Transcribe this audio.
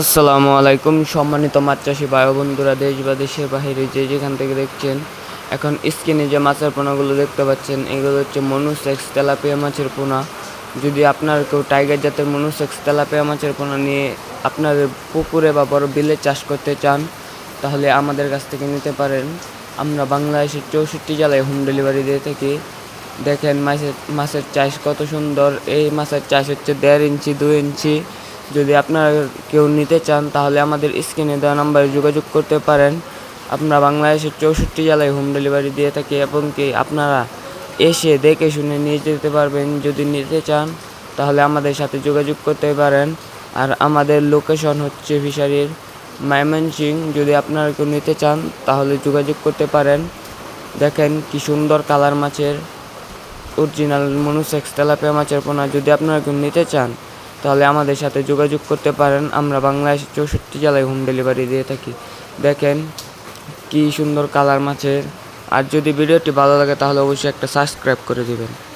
আসসালামু আলাইকুম, সম্মানিত মাছ চাষি ভাই বন্ধুরা দেশ বা দেশের বাহিরে যে যেখান থেকে দেখছেন, এখন স্ক্রিনে যে মাছের পোনাগুলো দেখতে পাচ্ছেন, এগুলো হচ্ছে মনুসেক্স তেলাপিয়া মাছের পোনা। যদি আপনার কেউ টাইগার জাতের মনুসেক্স তেলাপিয়া মাছের পোনা নিয়ে আপনাদের পুকুরে বা বড় বিলে চাষ করতে চান, তাহলে আমাদের কাছ থেকে নিতে পারেন। আমরা বাংলাদেশের চৌষট্টি জেলায় হোম ডেলিভারি দিয়ে থাকি। দেখেন মাছের মাছের চাষ কত সুন্দর। এই মাছের চাষ হচ্ছে দেড় ইঞ্চি দু ইঞ্চি। যদি আপনারা কেউ নিতে চান, তাহলে আমাদের স্ক্রিনে দেওয়া নাম্বারে যোগাযোগ করতে পারেন। আমরা বাংলাদেশের চৌষট্টি জেলায় হোম ডেলিভারি দিয়ে থাকি এবং কি আপনারা এসে দেখে শুনে নিয়ে যেতে পারবেন। যদি নিতে চান, তাহলে আমাদের সাথে যোগাযোগ করতে পারেন। আর আমাদের লোকেশন হচ্ছে ফিশারির ময়মনসিং। যদি আপনারা কেউ নিতে চান, তাহলে যোগাযোগ করতে পারেন। দেখেন কি সুন্দর কালার মাছের অরিজিনাল মনুসেক্স তেলাপিয়া মাছের পোনা। যদি আপনারা কেউ নিতে চান তাহলে আমাদের সাথে যোগাযোগ করতে পারেন। আমরা বাংলায় চৌষট্টি জেলায় হোম ডেলিভারি দিয়ে থাকি। দেখেন কি সুন্দর কালার মাছের। আর যদি ভিডিওটি ভালো লাগে তাহলে অবশ্যই একটা সাবস্ক্রাইব করে দিবেন।